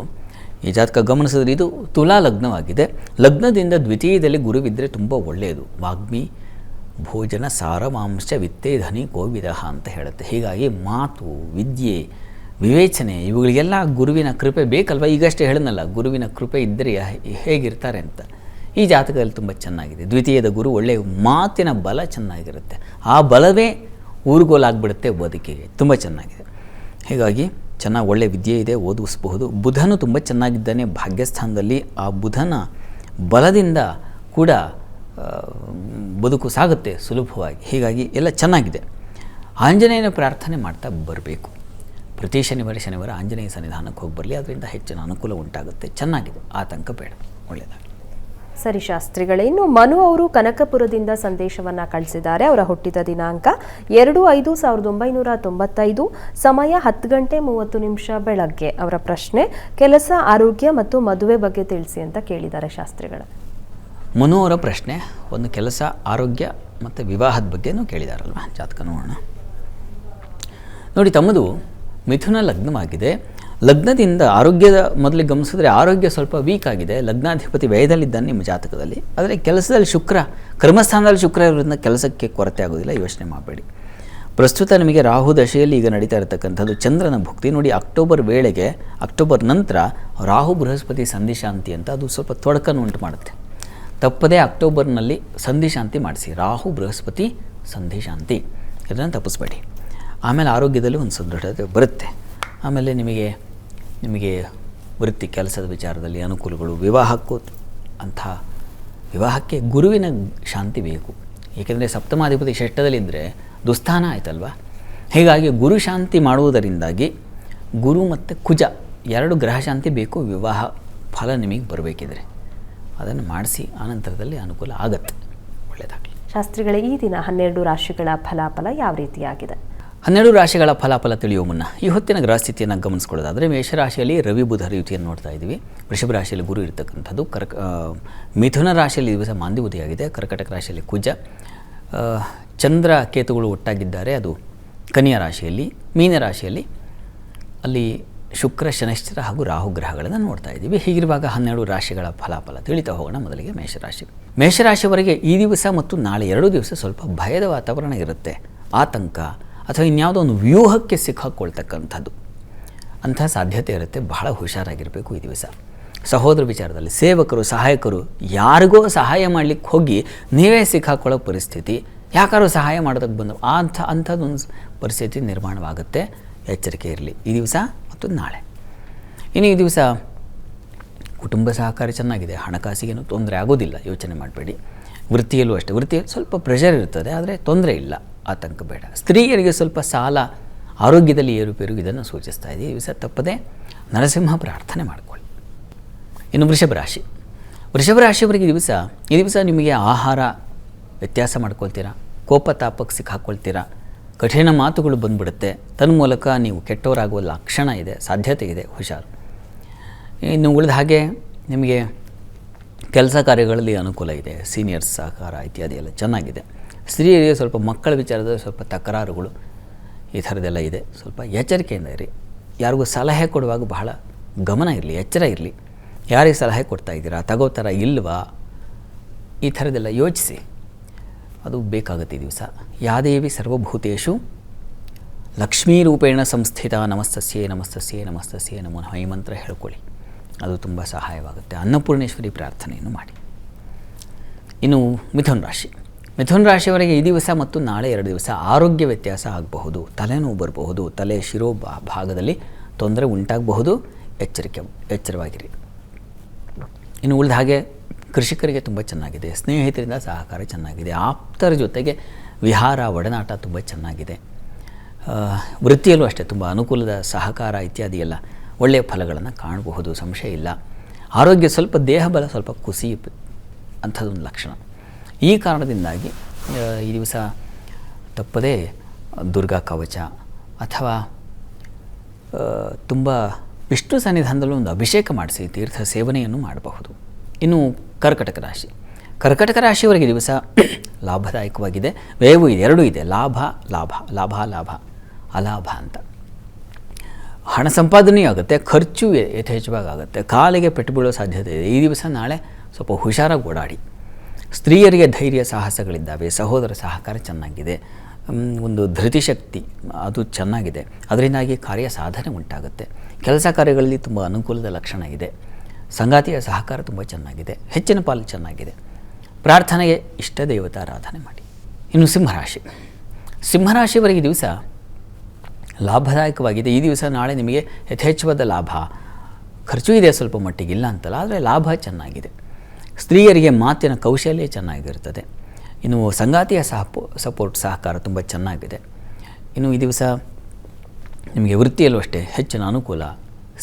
S1: ಈ ಜಾತಕ ಗಮನಿಸಿದ್ರೆ ಇದು ತುಲಾ ಲಗ್ನವಾಗಿದೆ ಲಗ್ನದಿಂದ ದ್ವಿತೀಯದಲ್ಲಿ ಗುರುವಿದ್ದರೆ ತುಂಬ ಒಳ್ಳೆಯದು. ವಾಗ್ಮಿ ಭೋಜನ ಸಾರಮಾಂಶ ವಿತ್ತೇ ಧನಿ ಕೋವಿದ ಅಂತ ಹೇಳುತ್ತೆ. ಹೀಗಾಗಿ ಮಾತು, ವಿದ್ಯೆ, ವಿವೇಚನೆ ಇವುಗಳಿಗೆಲ್ಲ ಗುರುವಿನ ಕೃಪೆ ಬೇಕಲ್ವ? ಈಗಷ್ಟೇ ಹೇಳಿದ್ನಲ್ಲ, ಗುರುವಿನ ಕೃಪೆ ಇದ್ದರೆ ಹೇಗಿರ್ತಾರೆ ಅಂತ. ಈ ಜಾತಕದಲ್ಲಿ ತುಂಬ ಚೆನ್ನಾಗಿದೆ. ದ್ವಿತೀಯದ ಗುರು ಒಳ್ಳೆಯ ಮಾತಿನ ಬಲ ಚೆನ್ನಾಗಿರುತ್ತೆ. ಆ ಬಲವೇ ಊರುಗೋಲಾಗ್ಬಿಡುತ್ತೆ ಬದುಕಿಗೆ ತುಂಬ ಚೆನ್ನಾಗಿದೆ. ಹೀಗಾಗಿ ಚೆನ್ನಾಗಿ ಒಳ್ಳೆಯ ವಿದ್ಯೆ ಇದೆ, ಓದಿಸಬಹುದು. ಬುಧನು ತುಂಬ ಚೆನ್ನಾಗಿದ್ದಾನೆ. ಭಾಗ್ಯಸ್ಥಾನದಲ್ಲಿ ಆ ಬುಧನ ಬಲದಿಂದ ಕೂಡ ಬದುಕು ಸಾಗುತ್ತೆ ಸುಲಭವಾಗಿ. ಹೀಗಾಗಿ ಎಲ್ಲ ಚೆನ್ನಾಗಿದೆ. ಆಂಜನೇಯನ ಪ್ರಾರ್ಥನೆ ಮಾಡ್ತಾ ಬರಬೇಕು. ಪ್ರತಿ ಶನಿವಾರ ಶನಿವಾರ ಆಂಜನೇಯ ಸನ್ನಿಧಾನಕ್ಕೆ ಹೋಗಿ ಬರಲಿ, ಅದರಿಂದ ಹೆಚ್ಚಿನ ಅನುಕೂಲ ಉಂಟಾಗುತ್ತೆ. ಚೆನ್ನಾಗಿದೆ. ಆತಂಕ ಬೇಡ. ಒಳ್ಳೆಯದಾಗ
S2: ಸರಿ ಶಾಸ್ತ್ರಿಗಳೇ, ಇನ್ನು ಮನು ಅವರು ಕನಕಪುರದಿಂದ ಸಂದೇಶವನ್ನು ಕಳಿಸಿದ್ದಾರೆ. ಅವರ ಹುಟ್ಟಿದ ದಿನಾಂಕ ಎರಡು ಐದು ಸಾವಿರದ ಒಂಬೈನೂರ ತೊಂಬತ್ತೈದು, ಸಮಯ ಹತ್ತು ಗಂಟೆ ಮೂವತ್ತು ನಿಮಿಷ ಬೆಳಗ್ಗೆ. ಅವರ ಪ್ರಶ್ನೆ, ಕೆಲಸ, ಆರೋಗ್ಯ ಮತ್ತು ಮದುವೆ ಬಗ್ಗೆ ತಿಳಿಸಿ ಅಂತ ಕೇಳಿದ್ದಾರೆ ಶಾಸ್ತ್ರಿಗಳು.
S1: ಮನು ಅವರ ಪ್ರಶ್ನೆ, ಒಂದು ಕೆಲಸ, ಆರೋಗ್ಯ ಮತ್ತು ವಿವಾಹದ ಬಗ್ಗೆನೂ ಕೇಳಿದಾರಲ್ವ? ಜಾತಕ ನೋಡೋಣ ನೋಡಿ, ತಮ್ಮದು ಮಿಥುನ ಲಗ್ನವಾಗಿದೆ. ಲಗ್ನದಿಂದ ಆರೋಗ್ಯದ ಮೊದಲಿಗೆ ಗಮನಿಸಿದ್ರೆ ಆರೋಗ್ಯ ಸ್ವಲ್ಪ ವೀಕ್ ಆಗಿದೆ. ಲಗ್ನಾಧಿಪತಿ ವ್ಯಯದಲ್ಲಿದ್ದಾನೆ ನಿಮ್ಮ ಜಾತಕದಲ್ಲಿ. ಆದರೆ ಕೆಲಸದಲ್ಲಿ ಶುಕ್ರ, ಕರ್ಮಸ್ಥಾನದಲ್ಲಿ ಶುಕ್ರ ಇರೋದ್ರಿಂದ ಕೆಲಸಕ್ಕೆ ಕೊರತೆ ಆಗೋದಿಲ್ಲ, ಯೋಚನೆ ಮಾಡಬೇಡಿ. ಪ್ರಸ್ತುತ ನಿಮಗೆ ರಾಹು ದಶೆಯಲ್ಲಿ ಈಗ ನಡೀತಾ ಇರತಕ್ಕಂಥದ್ದು ಚಂದ್ರನ ಭುಕ್ತಿ. ನೋಡಿ, ಅಕ್ಟೋಬರ್ ವೇಳೆಗೆ, ಅಕ್ಟೋಬರ್ ನಂತರ ರಾಹು ಬೃಹಸ್ಪತಿ ಸಂಧಿಶಾಂತಿ ಅಂತ ಅದು ಸ್ವಲ್ಪ ತೊಡಕನ್ನು ಉಂಟು ಮಾಡುತ್ತೆ. ತಪ್ಪದೇ ಅಕ್ಟೋಬರ್ನಲ್ಲಿ ಸಂಧಿಶಾಂತಿ ಮಾಡಿಸಿ. ರಾಹು, ಬೃಹಸ್ಪತಿ ಸಂಧಿಶಾಂತಿ ಇದನ್ನು ತಪ್ಪಿಸ್ಬೇಡಿ. ಆಮೇಲೆ ಆರೋಗ್ಯದಲ್ಲಿ ಒಂದು ಸದೃಢತೆ ಬರುತ್ತೆ. ಆಮೇಲೆ ನಿಮಗೆ ನಿಮಗೆ ವೃತ್ತಿ ಕೆಲಸದ ವಿಚಾರದಲ್ಲಿ ಅನುಕೂಲಗಳು ವಿವಾಹಕ್ಕೂ ಅಂಥ ವಿವಾಹಕ್ಕೆ ಗುರುವಿನ ಶಾಂತಿ ಬೇಕು. ಏಕೆಂದರೆ ಸಪ್ತಮಾಧಿಪತಿ ಷಷ್ಟದಲ್ಲಿದ್ದರೆ ದುಸ್ಥಾನ ಆಯ್ತಲ್ವ? ಹೀಗಾಗಿ ಗುರು ಶಾಂತಿ ಮಾಡುವುದರಿಂದಾಗಿ ಗುರು ಮತ್ತು ಕುಜ ಎರಡು ಗ್ರಹ ಶಾಂತಿ ಬೇಕು, ವಿವಾಹ ಫಲ ನಿಮಗೆ ಬರಬೇಕಿದ್ರೆ. ಅದನ್ನು ಮಾಡಿಸಿ ಆನಂತರದಲ್ಲಿ ಅನುಕೂಲ ಆಗುತ್ತೆ. ಒಳ್ಳೆಯದಾಗಲಿ
S2: ಶಾಸ್ತ್ರಿಗಳ ಈ ದಿನ ಹನ್ನೆರಡು ರಾಶಿಗಳ ಫಲಾಫಲ ಯಾವ ರೀತಿಯಾಗಿದೆ?
S1: ಹನ್ನೆರಡು ರಾಶಿಗಳ ಫಲಾಫಲ ತಿಳಿಯುವ ಮುನ್ನ ಈ ಹೊತ್ತಿನ ಗ್ರಹಸ್ಥಿತಿಯನ್ನು ಗಮನಿಸ್ಕೊಳ್ಳೋದಾದರೆ ಮೇಷರಾಶಿಯಲ್ಲಿ ರವಿ ಬುಧ ರೀತಿಯನ್ನು ನೋಡ್ತಾ ಇದ್ದೀವಿ. ವೃಷಭ ರಾಶಿಯಲ್ಲಿ ಗುರು ಇರತಕ್ಕಂಥದ್ದು ಕರ್ಕ ಮಿಥುನ ರಾಶಿಯಲ್ಲಿ ದಿವಸ ಮಾಂದಿ ಉದಯಾಗಿದೆ ಕರ್ಕಟಕ ರಾಶಿಯಲ್ಲಿ ಕುಜ. ಚಂದ್ರ ಕೇತುಗಳು ಒಟ್ಟಾಗಿದ್ದಾರೆ ಅದು ಕನ್ಯಾ ರಾಶಿಯಲ್ಲಿ ಮೀನ ರಾಶಿಯಲ್ಲಿ. ಅಲ್ಲಿ ಶುಕ್ರ ಶನಿಶ್ಚರ ಹಾಗೂ ರಾಹು ಗ್ರಹಗಳನ್ನು ನೋಡ್ತಾ ಇದ್ದೀವಿ. ಹೀಗಿರುವಾಗ ಹನ್ನೆರಡು ರಾಶಿಗಳ ಫಲಾಫಲ ತಿಳಿತಾ ಹೋಗೋಣ ಮೊದಲಿಗೆ ಮೇಷರಾಶಿ ಮೇಷರಾಶಿಯವರೆಗೆ ಈ ದಿವಸ ಮತ್ತು ನಾಳೆ ಎರಡು ದಿವಸ ಸ್ವಲ್ಪ ಭಯದ ವಾತಾವರಣ ಇರುತ್ತೆ. ಆತಂಕ ಅಥವಾ ಇನ್ಯಾವುದೋ ಒಂದು ವ್ಯೂಹಕ್ಕೆ ಸಿಕ್ಕಾಕೊಳ್ತಕ್ಕಂಥದ್ದು. ಅಂಥ ಸಾಧ್ಯತೆ ಇರುತ್ತೆ. ಬಹಳ ಹುಷಾರಾಗಿರಬೇಕು ಈ ದಿವಸ. ಸಹೋದರ ವಿಚಾರದಲ್ಲಿ ಸೇವಕರು, ಸಹಾಯಕರು ಯಾರಿಗೋ ಸಹಾಯ ಮಾಡಲಿಕ್ಕೆ ಹೋಗಿ ನೀವೇ ಸಿಕ್ಕಾಕೊಳ್ಳೋ ಪರಿಸ್ಥಿತಿ. ಯಾಕಾದ್ರೂ ಸಹಾಯ ಮಾಡೋದಕ್ಕೆ ಬಂದು ಅಂಥ, ಅಂಥದ್ದೊಂದು ಪರಿಸ್ಥಿತಿ ನಿರ್ಮಾಣವಾಗುತ್ತೆ. ಎಚ್ಚರಿಕೆ ಇರಲಿ. ಈ ದಿವಸ ಮತ್ತು ನಾಳೆ. ಇನ್ನು ಈ ದಿವಸ ಕುಟುಂಬ ಸಹಕಾರ ಚೆನ್ನಾಗಿದೆ. ಹಣಕಾಸಿಗೇನು ತೊಂದರೆ ಆಗೋದಿಲ್ಲ. ಯೋಚನೆ ಮಾಡಬೇಡಿ. ವೃತ್ತಿಯಲ್ಲೂ ಅಷ್ಟೇ. ವೃತ್ತಿಯಲ್ಲಿ ಸ್ವಲ್ಪ ಪ್ರೆಷರ್ ಇರ್ತದೆ. ಆದರೆ ತೊಂದರೆ ಇಲ್ಲ. ಆತಂಕ ಬೇಡ. ಸ್ತ್ರೀಯರಿಗೆ ಸ್ವಲ್ಪ ಸಾಲ ಆರೋಗ್ಯದಲ್ಲಿ ಏರುಪೇರು ಇದನ್ನು ಸೂಚಿಸ್ತಾ ಇದೆ. ಈ ದಿವಸ ತಪ್ಪದೆ ನರಸಿಂಹ ಪ್ರಾರ್ಥನೆ ಮಾಡಿಕೊಳ್ಳಿ. ಇನ್ನು ವೃಷಭ ರಾಶಿ. ವೃಷಭ ರಾಶಿಯವರಿಗೆ ದಿವಸ, ಈ ದಿವಸ ನಿಮಗೆ ಆಹಾರ ವ್ಯತ್ಯಾಸ ಮಾಡ್ಕೊಳ್ತೀರಾ? ಕೋಪ ತಾಪಕ್ಕೆ ಸಿಕ್ಕಾಕೊಳ್ತೀರಾ? ಕಠಿಣ ಮಾತುಗಳು ಬಂದ್ಬಿಡುತ್ತೆ. ತನ್ಮೂಲಕ ನೀವು ಕೆಟ್ಟವರಾಗುವ ಲಕ್ಷಣ ಇದೆ, ಸಾಧ್ಯತೆ ಇದೆ, ಹುಷಾರು. ಇನ್ನು ಉಳಿದ ಹಾಗೆ ನಿಮಗೆ ಕೆಲಸ ಕಾರ್ಯಗಳಲ್ಲಿ ಅನುಕೂಲ ಇದೆ ಸೀನಿಯರ್ಸ್ ಸಹಕಾರ ಇತ್ಯಾದಿ ಎಲ್ಲ ಚೆನ್ನಾಗಿದೆ. ಸ್ತ್ರೀಯರಿಗೆ ಸ್ವಲ್ಪ ಮಕ್ಕಳ ವಿಚಾರದಲ್ಲಿ ಸ್ವಲ್ಪ ತಕರಾರುಗಳು ಈ ಥರದ್ದೆಲ್ಲ ಇದೆ. ಸ್ವಲ್ಪ ಎಚ್ಚರಿಕೆಯಿಂದ ಇರಿ. ಯಾರಿಗೂ ಸಲಹೆ ಕೊಡುವಾಗ ಬಹಳ ಗಮನ ಇರಲಿ, ಎಚ್ಚರ ಇರಲಿ. ಯಾರಿಗೆ ಸಲಹೆ ಕೊಡ್ತಾ ಇದ್ದೀರಾ, ತಗೋತಾರ ಇಲ್ವಾ, ಈ ಥರದ್ದೆಲ್ಲ ಯೋಚಿಸಿ. ಅದು ಬೇಕಾಗುತ್ತೆ ದಿವಸ. ಯಾದೇವಿ ಸರ್ವಭೂತೇಶು ಲಕ್ಷ್ಮೀ ರೂಪೇಣ ಸಂಸ್ಥಿತ ನಮಸ್ತಸ್ಯೇ ನಮಸ್ತಸ್ಯೇ ನಮಸ್ತಸ್ಯೇ ನಮೋ ಈ ಮಂತ್ರ ಹೇಳ್ಕೊಳ್ಳಿ. ಅದು ತುಂಬ ಸಹಾಯವಾಗುತ್ತೆ. ಅನ್ನಪೂರ್ಣೇಶ್ವರಿ ಪ್ರಾರ್ಥನೆಯನ್ನು ಮಾಡಿ. ಇನ್ನು ಮಿಥುನ್ ರಾಶಿ. ಮಿಥುನ್ ರಾಶಿಯವರೆಗೆ ಈ ದಿವಸ ಮತ್ತು ನಾಳೆ ಎರಡು ದಿವಸ ಆರೋಗ್ಯ ವ್ಯತ್ಯಾಸ ಆಗಬಹುದು, ತಲೆನೋವು ಬರಬಹುದು, ತಲೆ ಶಿರೋ ಭಾಗದಲ್ಲಿ ತೊಂದರೆ ಉಂಟಾಗಬಹುದು. ಎಚ್ಚರಿಕೆ, ಎಚ್ಚರವಾಗಿರಿ. ಇನ್ನು ಉಳಿದ ಹಾಗೆ ಕೃಷಿಕರಿಗೆ ತುಂಬ ಚೆನ್ನಾಗಿದೆ, ಸ್ನೇಹಿತರಿಂದ ಸಹಕಾರ ಚೆನ್ನಾಗಿದೆ, ಆಪ್ತರ ಜೊತೆಗೆ ವಿಹಾರ, ಒಡನಾಟ ತುಂಬ ಚೆನ್ನಾಗಿದೆ. ವೃತ್ತಿಯಲ್ಲೂ ಅಷ್ಟೇ ತುಂಬ ಅನುಕೂಲದ ಸಹಕಾರ ಇತ್ಯಾದಿ ಎಲ್ಲ ಒಳ್ಳೆಯ ಫಲಗಳನ್ನು ಕಾಣಬಹುದು, ಸಂಶಯ ಇಲ್ಲ. ಆರೋಗ್ಯ ಸ್ವಲ್ಪ ದೇಹ ಬಲ ಸ್ವಲ್ಪ ಕುಸಿ ಅಂಥದ್ದೊಂದು ಲಕ್ಷಣ. ಈ ಕಾರಣದಿಂದಾಗಿ ಈ ದಿವಸ ತಪ್ಪದೇ ದುರ್ಗಾ ಕವಚ ಅಥವಾ ತುಂಬ ವಿಷ್ಣು ಸನ್ನಿಧಾನದಲ್ಲೂ ಒಂದು ಅಭಿಷೇಕ ಮಾಡಿಸಿ ತೀರ್ಥ ಸೇವನೆಯನ್ನು ಮಾಡಬಹುದು. ಇನ್ನು ಕರ್ಕಟಕ ರಾಶಿ. ಕರ್ಕಟಕ ರಾಶಿಯವರಿಗೆ ದಿವಸ ಲಾಭದಾಯಕವಾಗಿದೆ. ವೇವು ಇದೆ ಎರಡೂ ಇದೆ. ಲಾಭ ಲಾಭ ಲಾಭ ಲಾಭ, ಅಲಾಭ ಅಂತ. ಹಣ ಸಂಪಾದನೆಯೂ ಆಗುತ್ತೆ. ಖರ್ಚು ಯಥೇಚ್ಛವಾಗಿ ಆಗುತ್ತೆ. ಕಾಲಿಗೆ ಪೆಟ್ಟು ಬೀಳೋ ಸಾಧ್ಯತೆ ಇದೆ. ಈ ದಿವಸ ನಾಳೆ ಸ್ವಲ್ಪ ಹುಷಾರಾಗಿ ಓಡಾಡಿ. ಸ್ತ್ರೀಯರಿಗೆ ಧೈರ್ಯ, ಸಾಹಸಗಳಿದ್ದಾವೆ. ಸಹೋದರ ಸಹಕಾರ ಚೆನ್ನಾಗಿದೆ. ಒಂದು ಧೃತಿಶಕ್ತಿ ಅದು ಚೆನ್ನಾಗಿದೆ. ಅದರಿಂದಾಗಿ ಕಾರ್ಯ ಸಾಧನೆ ಉಂಟಾಗುತ್ತೆ. ಕೆಲಸ ಕಾರ್ಯಗಳಲ್ಲಿ ತುಂಬ ಅನುಕೂಲದ ಲಕ್ಷಣ ಇದೆ. ಸಂಗಾತಿಯ ಸಹಕಾರ ತುಂಬ ಚೆನ್ನಾಗಿದೆ, ಹೆಚ್ಚಿನ ಪಾಲು ಚೆನ್ನಾಗಿದೆ. ಪ್ರಾರ್ಥನೆಗೆ ಇಷ್ಟ ದೇವತಾರಾಧನೆ ಮಾಡಿ. ಇನ್ನು ಸಿಂಹರಾಶಿ. ಸಿಂಹರಾಶಿಯವರೆಗೆ ದಿವಸ ಲಾಭದಾಯಕವಾಗಿದೆ. ಈ ದಿವಸ ನಾಳೆ ನಿಮಗೆ ಯಥೇಚ್ಛವಾದ ಲಾಭ. ಖರ್ಚು ಇದೆ ಸ್ವಲ್ಪ ಮಟ್ಟಿಗೆ, ಇಲ್ಲ ಅಂತಲ್ಲ, ಆದರೆ ಲಾಭ ಚೆನ್ನಾಗಿದೆ. ಸ್ತ್ರೀಯರಿಗೆ ಮಾತಿನ ಕೌಶಲ್ಯ ಚೆನ್ನಾಗಿರ್ತದೆ ಇನ್ನು ಸಂಗಾತಿಯ ಸಹಪೋ, ಸಪೋರ್ಟ್, ಸಹಕಾರ ತುಂಬ ಚೆನ್ನಾಗಿದೆ. ಇನ್ನು ಈ ದಿವಸ ನಿಮಗೆ ವೃತ್ತಿಯಲ್ಲೂ ಅಷ್ಟೇ ಹೆಚ್ಚಿನ ಅನುಕೂಲ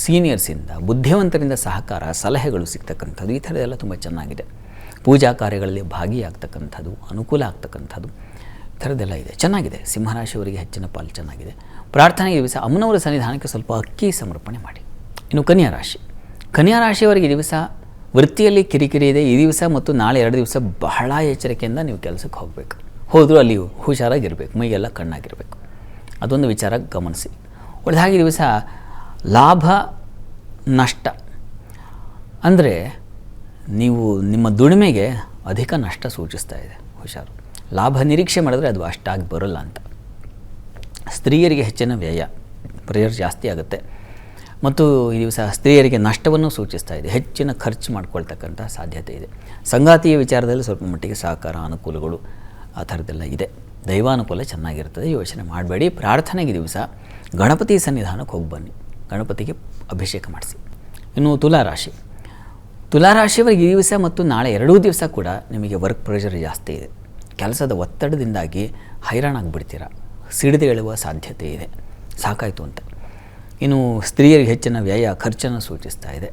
S1: ಸೀನಿಯರ್ಸಿಂದ, ಬುದ್ಧಿವಂತರಿಂದ ಸಹಕಾರ, ಸಲಹೆಗಳು ಸಿಗ್ತಕ್ಕಂಥದ್ದು, ಈ ಥರದೆಲ್ಲ ತುಂಬ ಚೆನ್ನಾಗಿದೆ. ಪೂಜಾ ಕಾರ್ಯಗಳಲ್ಲಿ ಭಾಗಿಯಾಗ್ತಕ್ಕಂಥದ್ದು, ಅನುಕೂಲ ಆಗ್ತಕ್ಕಂಥದ್ದು, ಈ ಥರದ್ದೆಲ್ಲ ಇದೆ. ಚೆನ್ನಾಗಿದೆ. ಸಿಂಹರಾಶಿಯವರಿಗೆ ಹೆಚ್ಚಿನ ಪಾಲು ಚೆನ್ನಾಗಿದೆ. ಪ್ರಾರ್ಥನೆಗೆ ದಿವಸ ಅಮ್ಮನವರ ಸನ್ನಿಧಾನಕ್ಕೆ ಸ್ವಲ್ಪ ಅಕ್ಕಿ ಸಮರ್ಪಣೆ ಮಾಡಿ. ಇನ್ನು ಕನ್ಯಾ ರಾಶಿ. ಕನ್ಯಾ ರಾಶಿಯವರಿಗೆ ದಿವಸ ವೃತ್ತಿಯಲ್ಲಿ ಕಿರಿಕಿರಿ ಇದೆ. ಈ ದಿವಸ ಮತ್ತು ನಾಳೆ ಎರಡು ದಿವಸ ಬಹಳ ಎಚ್ಚರಿಕೆಯಿಂದ ನೀವು ಕೆಲಸಕ್ಕೆ ಹೋಗಬೇಕು. ಹೋದರೂ ಅಲ್ಲಿ ಹುಷಾರಾಗಿರಬೇಕು. ಮೈಗೆಲ್ಲ ಕಣ್ಣಾಗಿರಬೇಕು. ಅದೊಂದು ವಿಚಾರ ಗಮನಿಸಿ. ಈ ದಿವಸ ಲಾಭ ನಷ್ಟ. ಅಂದರೆ ನೀವು ನಿಮ್ಮ ದುಡಿಮೆಗೆ ಅಧಿಕ ನಷ್ಟ ಸೂಚಿಸ್ತಾ ಇದೆ. ಹುಷಾರು. ಲಾಭ ನಿರೀಕ್ಷೆ ಮಾಡಿದ್ರೆ ಅದು ಅಷ್ಟಾಗಿ ಬರಲ್ಲ ಅಂತ. ಸ್ತ್ರೀಯರಿಗೆ ಹೆಚ್ಚಿನ ವ್ಯಯ. ಪ್ರೇಯರ್ ಜಾಸ್ತಿ ಆಗುತ್ತೆ. ಮತ್ತು ಈ ದಿವಸ ಸ್ತ್ರೀಯರಿಗೆ ನಷ್ಟವನ್ನು ಸೂಚಿಸ್ತಾ ಇದೆ. ಹೆಚ್ಚಿನ ಖರ್ಚು ಮಾಡ್ಕೊಳ್ತಕ್ಕಂಥ ಸಾಧ್ಯತೆ ಇದೆ. ಸಂಗಾತಿಯ ವಿಚಾರದಲ್ಲಿ ಸ್ವಲ್ಪ ಮಟ್ಟಿಗೆ ಸಹಕಾರ, ಅನುಕೂಲಗಳು ಆ ಥರದ್ದೆಲ್ಲ ಇದೆ. ದೈವಾನುಕೂಲ ಚೆನ್ನಾಗಿರ್ತದೆ. ಯೋಚನೆ ಮಾಡಬೇಡಿ. ಪ್ರಾರ್ಥನೆಗೆ ದಿವಸ ಗಣಪತಿ ಸನ್ನಿಧಾನಕ್ಕೆ ಹೋಗಿ ಬನ್ನಿ. ಗಣಪತಿಗೆ ಅಭಿಷೇಕ ಮಾಡಿಸಿ. ಇನ್ನು ತುಲಾರಾಶಿ ತುಲಾರಾಶಿಯವರಿಗೆ ಈ ದಿವಸ ಮತ್ತು ನಾಳೆ ಎರಡೂ ದಿವಸ ಕೂಡ ನಿಮಗೆ ವರ್ಕ್ ಪ್ರೆಷರ್ ಜಾಸ್ತಿ ಇದೆ. ಕೆಲಸದ ಒತ್ತಡದಿಂದಾಗಿ ಹೈರಾಣಾಗ್ಬಿಡ್ತೀರ? ಸಿಡಿದು ಹೇಳುವ ಸಾಧ್ಯತೆ ಇದೆ. ಸಾಕಾಯಿತು ಅಂತ. ಇನ್ನು ಸ್ತ್ರೀಯರಿಗೆ ಹೆಚ್ಚಿನ ವ್ಯಯ ಖರ್ಚನ್ನು ಸೂಚಿಸ್ತಾ ಇದೆ.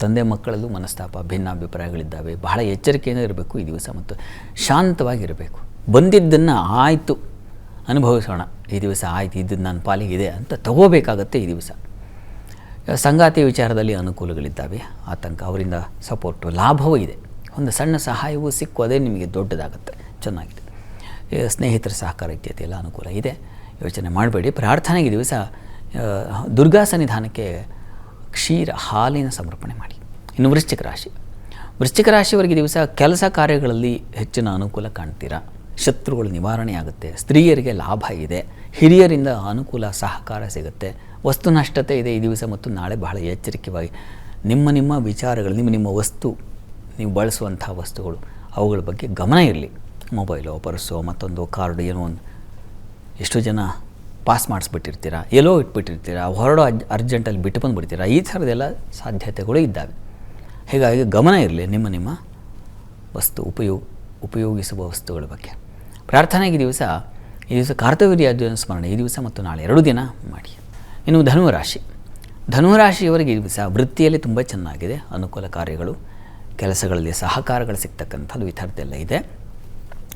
S1: ತಂದೆ ಮಕ್ಕಳಲ್ಲೂ ಮನಸ್ತಾಪ, ಭಿನ್ನಾಭಿಪ್ರಾಯಗಳಿದ್ದಾವೆ. ಬಹಳ ಎಚ್ಚರಿಕೆಯಿಂದ ಇರಬೇಕು ಈ ದಿವಸ ಮತ್ತು ಶಾಂತವಾಗಿರಬೇಕು. ಬಂದಿದ್ದನ್ನು ಆಯಿತು. ಅನುಭವಿಸೋಣ. ಈ ದಿವಸ ಆಯ್ತು ಇದ್ದದ್ದು ನನ್ನ ಇದೆ ಅಂತ ತಗೋಬೇಕಾಗತ್ತೆ ಈ ದಿವಸ. ಸಂಗಾತಿ ವಿಚಾರದಲ್ಲಿ ಅನುಕೂಲಗಳಿದ್ದಾವೆ. ಆತಂಕ, ಅವರಿಂದ ಸಪೋರ್ಟು ಲಾಭವೂ ಇದೆ. ಒಂದು ಸಣ್ಣ ಸಹಾಯವೂ ಸಿಕ್ಕೋದೇ ನಿಮಗೆ ದೊಡ್ಡದಾಗುತ್ತೆ. ಚೆನ್ನಾಗಿದೆ. ಸ್ನೇಹಿತರ ಸಹಕಾರ ಇತ್ಯಾದಿ ಎಲ್ಲ ಅನುಕೂಲ ಇದೆ. ಯೋಚನೆ ಮಾಡಬೇಡಿ. ಪ್ರಾರ್ಥನೆಗೆ ದಿವಸ ದುರ್ಗಾ ಸನ್ನಿಧಾನಕ್ಕೆ ಕ್ಷೀರ ಹಾಲಿನ ಸಮರ್ಪಣೆ ಮಾಡಿ. ಇನ್ನು ವೃಶ್ಚಿಕ ರಾಶಿ. ವೃಶ್ಚಿಕ ರಾಶಿಯವರಿಗೆ ದಿವಸ ಕೆಲಸ ಕಾರ್ಯಗಳಲ್ಲಿ ಹೆಚ್ಚಿನ ಅನುಕೂಲ ಕಾಣ್ತೀರಾ? ಶತ್ರುಗಳು ನಿವಾರಣೆ ಆಗುತ್ತೆ. ಸ್ತ್ರೀಯರಿಗೆ ಲಾಭ ಇದೆ. ಹಿರಿಯರಿಂದ ಅನುಕೂಲ ಸಹಕಾರ ಸಿಗುತ್ತೆ. ವಸ್ತು ನಷ್ಟತೆ ಇದೆ ಈ ದಿವಸ ಮತ್ತು ನಾಳೆ ಬಹಳ ಎಚ್ಚರಿಕೆಯಾಗಿ ನಿಮ್ಮ ನಿಮ್ಮ ವಿಚಾರಗಳು, ನಿಮ್ಮ ನಿಮ್ಮ ವಸ್ತು, ನೀವು ಬಳಸುವಂಥ ವಸ್ತುಗಳು, ಅವುಗಳ ಬಗ್ಗೆ ಗಮನ ಇರಲಿ. ಮೊಬೈಲು ಪರ್ಸೋ ಮತ್ತೊಂದು ಕಾರ್ಡು ಏನೋ ಒಂದು. ಎಷ್ಟು ಜನ ಪಾಸ್ ಮಾಡಿಸ್ಬಿಟ್ಟಿರ್ತೀರ? ಎಲ್ಲೋ ಇಟ್ಬಿಟ್ಟಿರ್ತೀರ? ಹೊರಡೋ ಅರ್ಜೆಂಟಲ್ಲಿ ಬಿಟ್ಟು ಬಂದುಬಿಡ್ತೀರ? ಈ ಥರದೆಲ್ಲ ಸಾಧ್ಯತೆಗಳು ಇದ್ದಾವೆ. ಹೀಗಾಗಿ ಗಮನ ಇರಲಿ ನಿಮ್ಮ ನಿಮ್ಮ ವಸ್ತು ಉಪಯೋಗ. ಉಪಯೋಗಿಸುವ ವಸ್ತುಗಳ ಬಗ್ಗೆ. ಪ್ರಾರ್ಥನೆಗೆ ದಿವಸ, ಈ ದಿವಸ ಕಾರ್ತವೀರ್ಯಾರ್ಜುನ ಸ್ಮರಣೆ, ಈ ದಿವಸ ಮತ್ತು ನಾಳೆ ಎರಡು ದಿನ ಮಾಡಿ. ಇನ್ನು ಧನುರಾಶಿ. ಧನುರಾಶಿಯವರಿಗೆ ಈ ದಿವಸ ವೃತ್ತಿಯಲ್ಲಿ ತುಂಬ ಚೆನ್ನಾಗಿದೆ, ಅನುಕೂಲ ಕಾರ್ಯಗಳು, ಕೆಲಸಗಳಲ್ಲಿ ಸಹಕಾರಗಳು ಸಿಗ್ತಕ್ಕಂಥದ್ದು ಈ ಥರದ್ದೆಲ್ಲ ಇದೆ.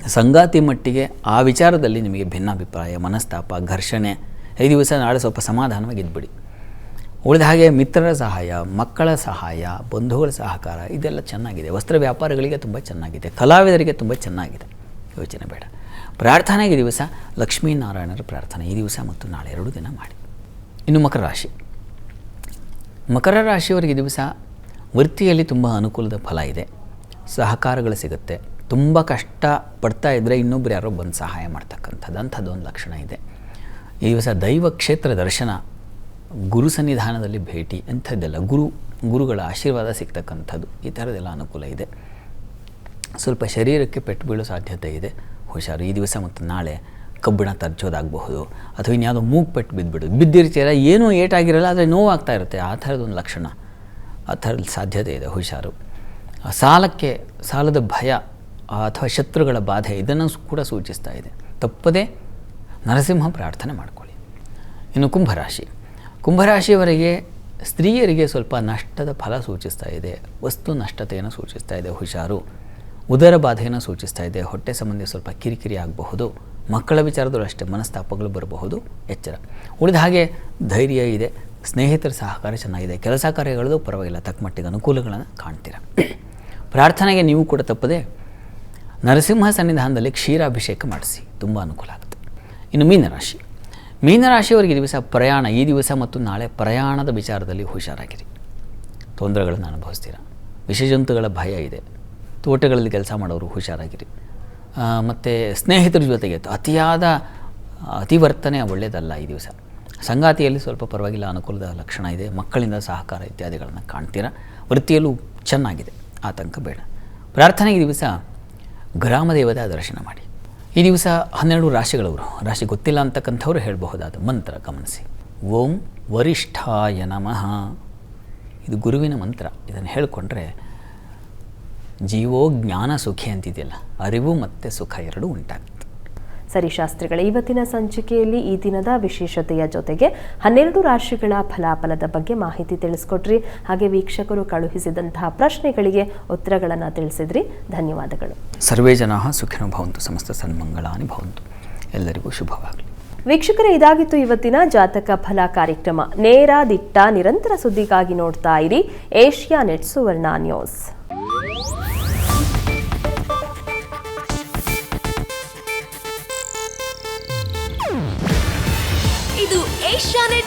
S1: ಸಂಗಾತಿ ಮಟ್ಟಿಗೆ ಆ ವಿಚಾರದಲ್ಲಿ ನಿಮಗೆ ಭಿನ್ನಾಭಿಪ್ರಾಯ, ಮನಸ್ತಾಪ, ಘರ್ಷಣೆ, ಈ ದಿವಸ ನಾಳೆ ಸ್ವಲ್ಪ ಸಮಾಧಾನವಾಗಿ ಇದ್ಬಿಡಿ. ಉಳಿದ ಹಾಗೆ ಮಿತ್ರರ ಸಹಾಯ, ಮಕ್ಕಳ ಸಹಾಯ, ಬಂಧುಗಳ ಸಹಕಾರ, ಇದೆಲ್ಲ ಚೆನ್ನಾಗಿದೆ. ವಸ್ತ್ರ ವ್ಯಾಪಾರಗಳಿಗೆ ತುಂಬ ಚೆನ್ನಾಗಿದೆ. ಕಲಾವಿದರಿಗೆ ತುಂಬ ಚೆನ್ನಾಗಿದೆ. ಯೋಚನೆ ಬೇಡ. ಪ್ರಾರ್ಥನೆಗೆ ದಿವಸ ಲಕ್ಷ್ಮೀನಾರಾಯಣರ ಪ್ರಾರ್ಥನೆ. ಈ ದಿವಸ ಮತ್ತು ನಾಳೆ ಎರಡು ದಿನ ಮಾಡಿ. ಇನ್ನು ಮಕರ ರಾಶಿ. ಮಕರ ರಾಶಿಯವರಿಗೆ ದಿವಸ ವೃತ್ತಿಯಲ್ಲಿ ತುಂಬ ಅನುಕೂಲದ ಫಲ ಇದೆ. ಸಹಕಾರಗಳು ಸಿಗುತ್ತೆ. ತುಂಬ ಕಷ್ಟ ಪಡ್ತಾ ಇದ್ದರೆ ಇನ್ನೊಬ್ರು ಯಾರೋ ಬಂದು ಸಹಾಯ ಮಾಡ್ತಕ್ಕಂಥದ್ದು. ಅಂಥದ್ದು ಒಂದು ಲಕ್ಷಣ ಇದೆ. ಈ ದಿವಸ ದೈವ ಕ್ಷೇತ್ರ ದರ್ಶನ. ಗುರು ಸನ್ನಿಧಾನದಲ್ಲಿ ಭೇಟಿ ಅಂಥದ್ದೆಲ್ಲ, ಗುರು, ಗುರುಗಳ ಆಶೀರ್ವಾದ ಸಿಗ್ತಕ್ಕಂಥದ್ದು, ಈ ಥರದ್ದೆಲ್ಲ ಅನುಕೂಲ ಇದೆ. ಸ್ವಲ್ಪ ಶರೀರಕ್ಕೆ ಪೆಟ್ಟು ಬೀಳೋ ಸಾಧ್ಯತೆ ಇದೆ. ಹುಷಾರು, ಈ ದಿವಸ ಮತ್ತು ನಾಳೆ ಕಬ್ಬಿಣ ತರ್ಚೋದಾಗಬಹುದು, ಅಥವಾ ಇನ್ಯಾವುದೋ ಮೂಗು ಪೆಟ್ಟು ಬಿದ್ದುಬಿಡೋದು ಬಿದ್ದಿರ್ತೀರ ಏನೂ ಏಟಾಗಿರಲ್ಲ, ಆದರೆ ನೋವಾಗ್ತಾ ಇರುತ್ತೆ. ಆ ಥರದೊಂದು ಲಕ್ಷಣ, ಆ ಥರದ ಸಾಧ್ಯತೆ ಇದೆ, ಹುಷಾರು. ಸಾಲಕ್ಕೆ, ಸಾಲದ ಭಯ ಅಥವಾ ಶತ್ರುಗಳ ಬಾಧೆ, ಇದನ್ನು ಕೂಡ ಸೂಚಿಸ್ತಾ ಇದೆ. ತಪ್ಪದೇ ನರಸಿಂಹ ಪ್ರಾರ್ಥನೆ ಮಾಡಿಕೊಳ್ಳಿ. ಇನ್ನು ಕುಂಭರಾಶಿ. ಕುಂಭರಾಶಿಯವರಿಗೆ ಸ್ತ್ರೀಯರಿಗೆ ಸ್ವಲ್ಪ ನಷ್ಟದ ಫಲ ಸೂಚಿಸ್ತಾ ಇದೆ, ವಸ್ತು ನಷ್ಟತೆಯನ್ನು ಸೂಚಿಸ್ತಾ ಇದೆ, ಹುಷಾರು, ಉದರ ಬಾಧೆಯನ್ನು ಸೂಚಿಸ್ತಾ ಇದೆ, ಹೊಟ್ಟೆ ಸಂಬಂಧಿ ಸ್ವಲ್ಪ ಕಿರಿಕಿರಿ ಆಗಬಹುದು, ಮಕ್ಕಳ ವಿಚಾರದಲ್ಲೂ ಅಷ್ಟೇ ಮನಸ್ತಾಪಗಳು ಬರಬಹುದು, ಎಚ್ಚರ. ಉಳಿದ ಹಾಗೆ ಧೈರ್ಯ ಇದೆ, ಸ್ನೇಹಿತರ ಸಹಕಾರ ಚೆನ್ನಾಗಿದೆ, ಕೆಲಸ ಕಾರ್ಯಗಳದ್ದು ಪರವಾಗಿಲ್ಲ, ತಕ್ಕಮಟ್ಟಿಗೆ ಅನುಕೂಲಗಳನ್ನು ಕಾಣ್ತೀರ. ಪ್ರಾರ್ಥನೆಗೆ ನೀವು ಕೂಡ ತಪ್ಪದೆ ನರಸಿಂಹ ಸನ್ನಿಧಾನದಲ್ಲಿ ಕ್ಷೀರಾಭಿಷೇಕ ಮಾಡಿಸಿ, ತುಂಬ ಅನುಕೂಲ ಆಗುತ್ತೆ. ಇನ್ನು ಮೀನರಾಶಿ. ಮೀನರಾಶಿಯವರಿಗೆ ಈ ದಿವಸ ಪ್ರಯಾಣ, ಈ ದಿವಸ ಮತ್ತು ನಾಳೆ ಪ್ರಯಾಣದ ವಿಚಾರದಲ್ಲಿ ಹುಷಾರಾಗಿರಿ. ತೊಂದರೆಗಳನ್ನು ಅನುಭವಿಸ್ತೀರ. ವಿಷಜಂತುಗಳ ಭಯ ಇದೆ. ತೋಟಗಳಲ್ಲಿ ಕೆಲಸ ಮಾಡೋರು ಹುಷಾರಾಗಿರಿ. ಮತ್ತು ಸ್ನೇಹಿತರ ಜೊತೆಗೆ ಅತಿಯಾದ, ಅತಿವರ್ತನೆ ಒಳ್ಳೆಯದಲ್ಲ ಈ ದಿವಸ. ಸಂಗಾತಿಯಲ್ಲಿ ಸ್ವಲ್ಪ ಪರವಾಗಿಲ್ಲ, ಅನುಕೂಲದ ಲಕ್ಷಣ ಇದೆ, ಮಕ್ಕಳಿಂದ ಸಹಕಾರ ಇತ್ಯಾದಿಗಳನ್ನು ಕಾಣ್ತೀರ. ವೃತ್ತಿಯಲ್ಲೂ ಚೆನ್ನಾಗಿದೆ, ಆತಂಕ ಬೇಡ. ಪ್ರಾರ್ಥನೆಗೆ ದಿವಸ ಗ್ರಾಮದೇವದ ದರ್ಶನ ಮಾಡಿ. ಈ ದಿವಸ ಹನ್ನೆರಡು ರಾಶಿಗಳವರು, ರಾಶಿ ಗೊತ್ತಿಲ್ಲ ಅಂತಕ್ಕಂಥವ್ರು ಹೇಳಬಹುದಾದ ಮಂತ್ರ, ಗಮನಿಸಿ. ಓಂ ವರಿಷ್ಠಾಯ ನಮಃ. ಇದು ಗುರುವಿನ ಮಂತ್ರ. ಇದನ್ನು ಹೇಳಿಕೊಂಡ್ರೆ ಜೀವೋ ಜ್ಞಾನ ಸುಖಿ ಅಂತಿದೆಯಲ್ಲ, ಅರಿವು ಮತ್ತು ಸುಖ ಎರಡೂ ಉಂಟಾಗುತ್ತೆ
S2: ಸರಿ ಶಾಸ್ತ್ರಿಗಳ ಇವತ್ತಿನ ಸಂಚಿಕೆಯಲ್ಲಿ ಈ ದಿನದ ವಿಶೇಷತೆಯ ಜೊತೆಗೆ ಹನ್ನೆರಡು ರಾಶಿಗಳ ಫಲಾಫಲದ ಬಗ್ಗೆ ಮಾಹಿತಿ ತಿಳಿಸ್ಕೊಟ್ರಿ. ಹಾಗೆ ವೀಕ್ಷಕರು ಕಳುಹಿಸಿದಂತಹ ಪ್ರಶ್ನೆಗಳಿಗೆ ಉತ್ತರಗಳನ್ನು ತಿಳಿಸಿದ್ರಿ. ಧನ್ಯವಾದಗಳು.
S1: ಸರ್ವೇ ಜನ ಸುಖಿನೋ ಭವಂತು. ಸಮಸ್ತ ಸನ್ಮಂಗಳಾನಿ ಭವಂತು. ಎಲ್ಲರಿಗೂ ಶುಭವಾಗಲಿ.
S2: ವೀಕ್ಷಕರೇ ಇದಾಗಿತ್ತು ಇವತ್ತಿನ ಜಾತಕ ಫಲ ಕಾರ್ಯಕ್ರಮ. ನೇರ ದಿಟ್ಟ ನಿರಂತರ ಸುದ್ದಿಗಾಗಿ ನೋಡ್ತಾ ಇರಿ. Asianet
S3: Suvarna news.